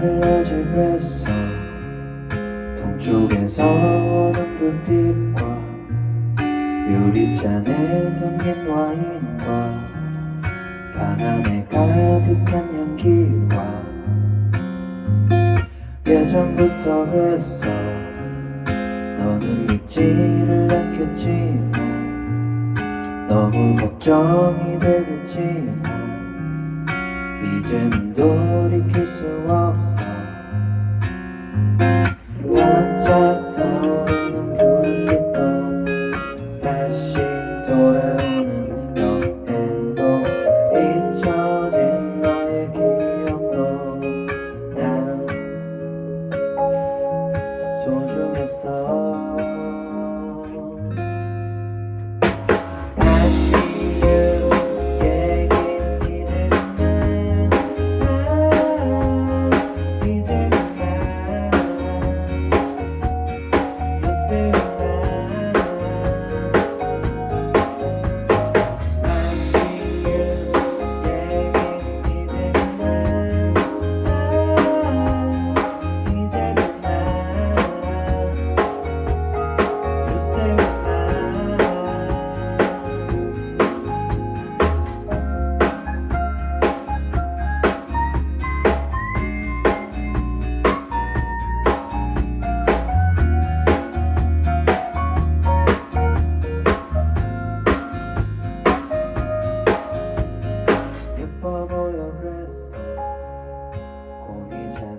그랬어. 동쪽에서 오는 불빛과 유리잔에 담긴 와인과 방 안에 가득한 향기와 예전부터 그랬어. 너는 믿지를 않겠지만 너무 걱정이 되겠지만 이제는 돌이킬 수 없어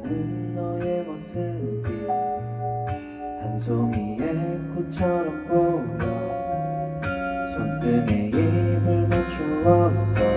곤히 자는 너의 모습이 한 송이의 꽃처럼 보여. 손등에 입을 맞추었어